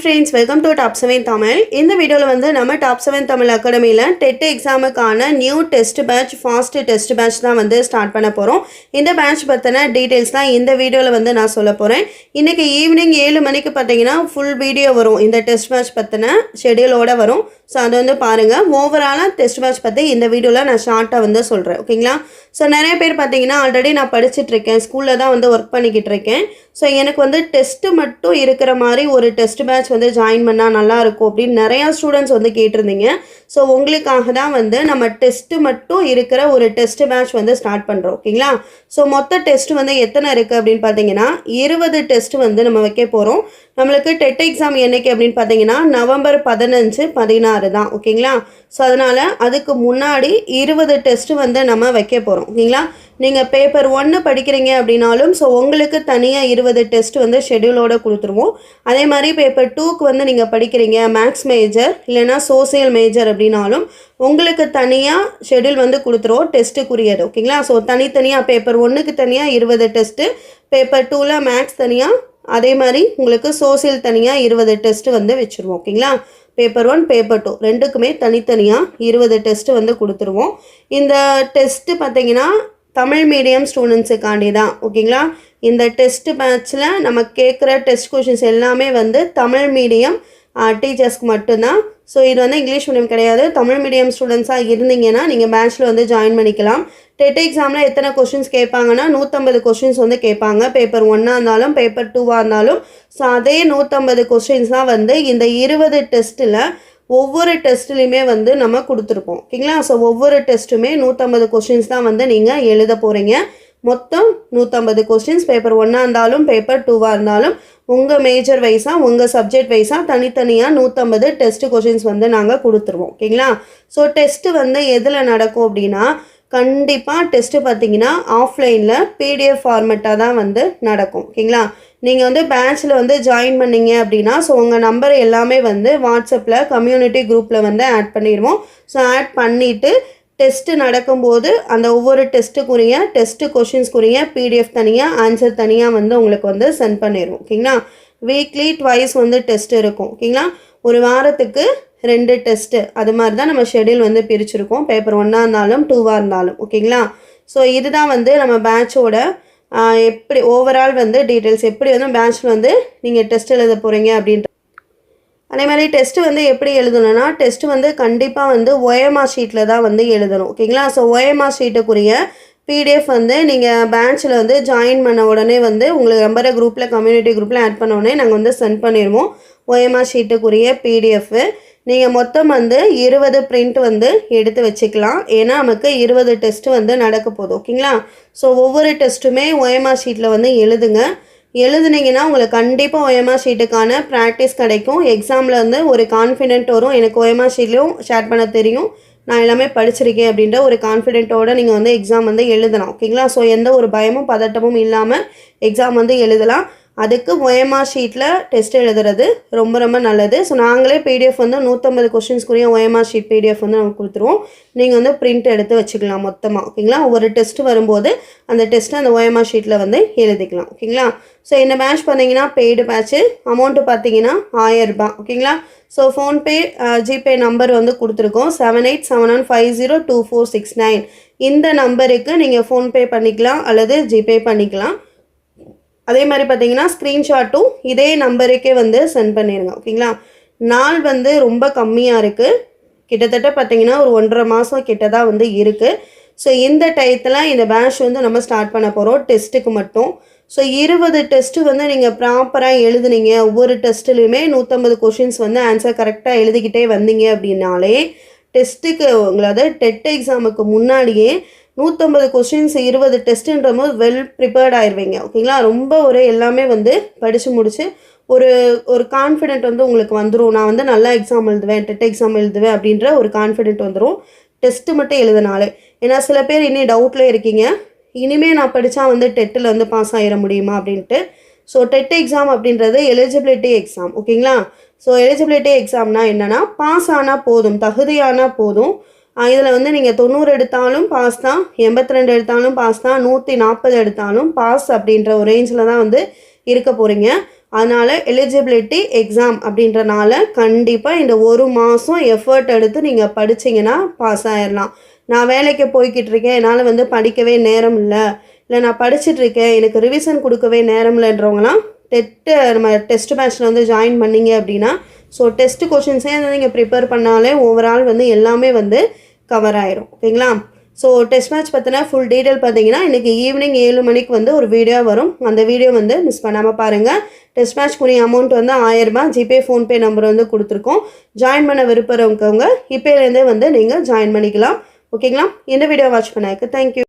Friends welcome to top seven Tamil இந்த வீடியோவில் வந்து நம்ம டாப் செவன் தமிழ் அகாடமியில் TET எக்ஸாமுக்கான new test batch fast test batch தான் வந்து ஸ்டார்ட் பண்ண போகிறோம் இந்த பேட்ச் பற்றின டீட்டெயில்ஸ் தான் இந்த வீடியோவில் வந்து நான் சொல்ல போகிறேன் இன்றைக்கி ஈவினிங் ஏழு மணிக்கு பார்த்தீங்கன்னா ஃபுல் வீடியோ வரும். இந்த டெஸ்ட் பேட்ச் பற்றின ஷெடியூலோட வரும். ஸோ அதை வந்து பாருங்கள் ஓவராலாக டெஸ்ட் பேட்ச் பற்றி இந்த வீடியோவில் நான் ஷார்ட்டாக வந்து சொல்கிறேன் ஓகேங்களா ஸோ நிறைய பேர் பார்த்தீங்கன்னா ஆல்ரெடி நான் படிச்சுட்ருக்கேன் ஸ்கூலில் தான் வந்து ஒர்க் பண்ணிக்கிட்டு இருக்கேன். ஸோ எனக்கு வந்து டெஸ்ட்டு மட்டும் இருக்கிற மாதிரி ஒரு டெஸ்ட் பேட்ச் வந்து ஜாயின் பண்ணால் நல்லா இருக்கும் அப்படின்னு நிறையா ஸ்டூடெண்ட்ஸ் வந்து கேட்டிருந்தீங்க. ஸோ உங்களுக்காக தான் வந்து நம்ம டெஸ்ட்டு மட்டும் இருக்கிற ஒரு டெஸ்ட் பேட்ச் வந்து ஸ்டார்ட் பண்ணுறோம் ஓகேங்களா? ஸோ மொத்த டெஸ்ட் வந்து எத்தனை இருக்குது அப்படின்னு பார்த்தீங்கன்னா இருபது டெஸ்ட் வந்து நம்ம வைக்க போகிறோம் நம்மளுக்கு டெட் எக்ஸாம் என்னைக்கு அப்படின்னு பார்த்தீங்கன்னா நவம்பர் பதினஞ்சு பதினாறு தான். ஓகேங்களா? ஸோ அதனால் அதுக்கு முன்னாடி இருபது டெஸ்ட்டு வந்து நம்ம வைக்க போகிறோம் ஓகேங்களா? நீங்கள் பேப்பர் ஒன்று படிக்கிறீங்க அப்படின்னாலும் ஸோ உங்களுக்கு தனியாக இருபது டெஸ்ட் வந்து ஷெடியூலோடு கொடுத்துருவோம். அதே மாதிரி பேப்பர் டூக்கு வந்து நீங்கள் படிக்கிறீங்க மேக்ஸ் மேஜர் இல்லைனா சோசியல் மேஜர் அப்படின்னாலும் உங்களுக்கு தனியாக ஷெடியூல் வந்து கொடுத்துருவோம் டெஸ்ட்டுக்குரியது ஓகேங்களா? ஸோ தனித்தனியாக பேப்பர் ஒன்றுக்கு தனியாக இருபது டெஸ்ட்டு பேப்பர் டூவில் மேக்ஸ் தனியாக அதே மாதிரி உங்களுக்கு சோசியல் தனியாக இருபது டெஸ்ட்டு வந்து வச்சுருவோம் ஓகேங்களா? பேப்பர் ஒன் பேப்பர் டூ ரெண்டுக்குமே தனித்தனியாக இருபது டெஸ்ட்டு வந்து கொடுத்துருவோம். இந்த டெஸ்ட்டு பார்த்தீங்கன்னா தமிழ் மீடியம் ஸ்டூடெண்ட்ஸுக்காண்டி தான் ஓகேங்களா? இந்த டெஸ்ட்டு பேட்சில் நம்ம கேட்குற டெஸ்ட் கொஷின்ஸ் எல்லாமே வந்து தமிழ் மீடியம் டீச்சர்ஸ்க்கு மட்டும்தான். ஸோ இது வந்து இங்கிலீஷ் மீடியம் கிடையாது. தமிழ் மீடியம் ஸ்டூடெண்ட்ஸாக இருந்தீங்கன்னா நீங்கள் பேட்சில் வந்து ஜாயின் பண்ணிக்கலாம். டெட் எக்ஸாமில் எத்தனை கொஷின்ஸ் கேட்பாங்கன்னா நூற்றம்பது கொஷின்ஸ் வந்து கேட்பாங்க. பேப்பர் ஒன்னாக இருந்தாலும் பேப்பர் டூவாக இருந்தாலும். ஸோ அதே நூற்றம்பது கொஷின்ஸ் தான் வந்து இந்த இருபது டெஸ்ட்டில் ஒவ்வொரு டெஸ்ட்லையுமே வந்து நம்ம கொடுத்துருப்போம். ஓகேங்களா? ஸோ ஒவ்வொரு டெஸ்ட்டுமே நூற்றம்பது கொஷின்ஸ் தான் வந்து நீங்கள் எழுத போகிறீங்க மொத்தம் நூற்றம்பது கொஸ்டின்ஸ் பேப்பர் ஒன்னாக இருந்தாலும் பேப்பர் டூவாக இருந்தாலும் உங்கள் மேஜர் வைஸாக உங்கள் சப்ஜெக்ட் வைஸாக தனித்தனியாக நூற்றம்பது டெஸ்ட் கொஷின்ஸ் வந்து நாங்கள் கொடுத்துருவோம். ஓகேங்களா? ஸோ டெஸ்ட்டு வந்து எதில் நடக்கும் அப்படின்னா கண்டிப்பாக டெஸ்ட்டு பார்த்தீங்கன்னா ஆஃப்லைனில் பிடிஎஃப் ஃபார்மெட்டாக தான் வந்து நடக்கும். ஓகேங்களா? நீங்கள் வந்து பேட்சில் வந்து ஜாயின் பண்ணீங்க அப்படின்னா ஸோ உங்கள் நம்பர் எல்லாமே வந்து வாட்ஸ்அப்பில் கம்யூனிட்டி குரூப்பில் வந்து ஆட் பண்ணிடுவோம். ஸோ ஆட் பண்ணிவிட்டு டெஸ்ட்டு நடக்கும்போது அந்த ஒவ்வொரு டெஸ்ட்டுக்குரிய டெஸ்ட்டு கொஷின்ஸ்க்குரிய பிடிஎஃப் தனியாக ஆன்சர் தனியாக வந்து உங்களுக்கு வந்து சென்ட் பண்ணிடுவோம். ஓகேங்களா? வீக்லி ட்வைஸ் வந்து டெஸ்ட் இருக்கும். ஓகேங்களா? ஒரு வாரத்துக்கு ரெண்டு டெஸ்ட்டு அது மாதிரி தான் நம்ம ஷெடியூல் வந்து பிரிச்சிருக்கோம். பேப்பர் ஒன்னாக இருந்தாலும் டூவாக இருந்தாலும். ஓகேங்களா? ஸோ இதுதான் வந்து நம்ம பேட்சோட எப்படி ஓவரால் வந்து டீட்டெயில்ஸ் எப்படி வந்து பேட்சில் வந்து நீங்கள் டெஸ்ட் எழுத போகிறீங்க அப்படின்ற அதே மாதிரி டெஸ்ட்டு வந்து எப்படி எழுதணும்னா டெஸ்ட்டு வந்து கண்டிப்பாக வந்து ஒயமா ஷீட்டில் தான் வந்து எழுதணும். ஓகேங்களா? ஸோ ஒயமா ஷீட்டுக்குரிய பிடிஎஃப் வந்து நீங்கள் பேட்சில் வந்து ஜாயின் பண்ண உடனே வந்து உங்களுக்கு நம்பரை குரூப்பில் கம்யூனிட்டி குரூப்பில் ஆட் பண்ண உடனே நாங்கள் வந்து சென்ட் பண்ணிடுவோம். ஓஎம்ஆர் ஷீட்டுக்குரிய பிடிஎஃப் நீங்கள் மொத்தம் வந்து இருபது பிரிண்ட் வந்து எடுத்து வச்சுக்கலாம். ஏன்னா நமக்கு இருபது டெஸ்ட்டு வந்து நடக்க போகுது. ஓகேங்களா? ஸோ ஒவ்வொரு டெஸ்ட்டுமே ஒயமா ஷீட்டில் வந்து எழுதுங்க. எழுதுனீங்கன்னா உங்களுக்கு கண்டிப்பாக ஒயமா ஷீட்டுக்கான ப்ராக்டிஸ் கிடைக்கும். எக்ஸாமில் வந்து ஒரு கான்ஃபிடென்ட் வரும். எனக்கு ஒயமா ஷீட்லேயும் ஷேர் பண்ண தெரியும். நான் எல்லாமே படிச்சிருக்கேன் அப்படின்ற ஒரு கான்ஃபிடென்ட்டோடு நீங்கள் வந்து எக்ஸாம் வந்து எழுதலாம். ஓகேங்களா? ஸோ எந்த ஒரு பயமும் பதட்டமும் இல்லாமல் எக்ஸாம் வந்து எழுதலாம். அதுக்கு ஒயமா ஷீட்டில் டெஸ்ட் எழுதுறது ரொம்ப ரொம்ப நல்லது. ஸோ நாங்களே பிடிஎஃப் வந்து நூற்றம்பது கொஷின்ஸ்க்குரிய ஒயமா ஷீட் பிடிஎஃப் வந்து நமக்கு கொடுத்துருவோம். நீங்கள் வந்து பிரிண்ட் எடுத்து வச்சுக்கலாம் மொத்தமாக ஓகேங்களா ஒரு டெஸ்ட் வரும்போது அந்த டெஸ்ட்டை அந்த ஒயமா ஷீட்டில் வந்து எழுதிக்கலாம் ஓகேங்களா ஸோ இந்த பேட்ச் பண்ணிங்கன்னா பெய்டு பேட்ச்சு அமௌண்ட்டு பார்த்தீங்கன்னா ஆயரரூபா ஓகேங்களா ஸோ ஃபோன்பே ஜிபே நம்பர் வந்து கொடுத்துருக்கோம். Seven eight seven one five zero two four six nine இந்த நம்பருக்கு நீங்கள் ஃபோன்பே பண்ணிக்கலாம் அல்லது ஜிபே பண்ணிக்கலாம். அதே மாதிரி பார்த்தீங்கன்னா ஸ்க்ரீன்ஷாட்டும் இதே நம்பருக்கே வந்து சென்ட் பண்ணிடுங்க ஓகேங்களா நாள் வந்து ரொம்ப கம்மியாக இருக்குது கிட்டத்தட்ட பார்த்தீங்கன்னா ஒரு ஒன்றரை மாதம் கிட்ட தான் வந்து இருக்குது ஸோ இந்த டயத்தில் இந்த பேட்ச் வந்து நம்ம ஸ்டார்ட் பண்ண போகிறோம் டெஸ்ட்டுக்கு மட்டும். ஸோ இருபது டெஸ்ட்டு வந்து நீங்கள் ப்ராப்பராக எழுதுனீங்க. ஒவ்வொரு டெஸ்ட்டுலையுமே நூற்றம்பது கொஷின்ஸ் வந்து ஆன்சர் கரெக்டாக எழுதிக்கிட்டே வந்தீங்க அப்படின்னாலே டெஸ்ட்டுக்கு உங்களாவது டெட் எக்ஸாமுக்கு முன்னாடியே நூற்றம்பது கொஸ்டின்ஸ் இருபது டெஸ்ட்டுன்ற போது வெல் ப்ரிப்பேர்ட் ஆயிடுவீங்க ஓகேங்களா ரொம்ப ஒரு எல்லாமே வந்து படித்து முடித்து ஒரு ஒரு கான்ஃபிடென்ட் வந்து உங்களுக்கு வந்துடும் நான் வந்து நல்லா எக்ஸாம் எழுதுவேன் டெட் எக்ஸாம் எழுதுவேன் அப்படின்ற ஒரு கான்ஃபிடென்ட் வந்துடும் டெஸ்ட்டு மட்டும் எழுதினாலே. ஏன்னா சில பேர் இனி டவுட்டில் இருக்கீங்க. இனிமேல் நான் படித்தா வந்து டெட்டில் வந்து பாஸ் ஆகிட முடியுமா அப்படின்ட்டு. ஸோ டெட் எக்ஸாம் அப்படின்றது எலிஜிபிலிட்டி எக்ஸாம் ஓகேங்களா ஸோ எலிஜிபிலிட்டி எக்ஸாம்னா என்னென்னா பாஸ் ஆனால் போதும் தகுதியானால் போதும். இதில் வந்து நீங்கள் தொண்ணூறு எடுத்தாலும் பாஸ் தான் எண்பத்தி ரெண்டு எடுத்தாலும் பாஸ் தான் நூற்றி நாற்பது எடுத்தாலும் பாஸ் அப்படின்ற ஒரு ரேஞ்சில் தான் வந்து இருக்க போகிறீங்க அதனால் எலிஜிபிலிட்டி எக்ஸாம் அப்படின்றனால கண்டிப்பாக இந்த ஒரு மாதம் எஃபர்ட் எடுத்து நீங்கள் படிச்சீங்கன்னா பாஸ் ஆகிடலாம் நான் வேலைக்கு போய்கிட்டு இருக்கேன் என்னால் வந்து படிக்கவே நேரம் இல்லை. இல்லை நான் படிச்சிட்டுருக்கேன் எனக்கு ரிவிஷன் கொடுக்கவே நேரம் இல்லைன்றவங்களாம் டெட்டு நம்ம டெஸ்ட் மேட்ச்சில் வந்து ஜாயின் பண்ணீங்க அப்படின்னா ஸோ டெஸ்ட் கொஷின்ஸே வந்து நீங்கள் ப்ரிப்பேர் பண்ணாலே ஓவரால் வந்து எல்லாமே வந்து கவர் ஆயிரும். ஓகேங்களா? ஸோ டெஸ்ட் மேட்ச் பற்றின ஃபுல் டீட்டெயில் பார்த்தீங்கன்னா இன்றைக்கி ஈவினிங் ஏழு மணிக்கு வந்து ஒரு வீடியோ வரும். அந்த வீடியோ வந்து மிஸ் பண்ணாமல் பாருங்கள் டெஸ்ட் மேட்ச்க்குரிய அமௌண்ட் வந்து ஆயிரரூபா ஜிபே ஃபோன்பே நம்பர் வந்து கொடுத்துருக்கோம். ஜாயின் பண்ண விருப்பறவங்க இப்போலேருந்தே வந்து நீங்கள் ஜாயின் பண்ணிக்கலாம். ஓகேங்களா? இந்த வீடியோ வாட்ச் பண்ணதுக்கு தேங்க்யூ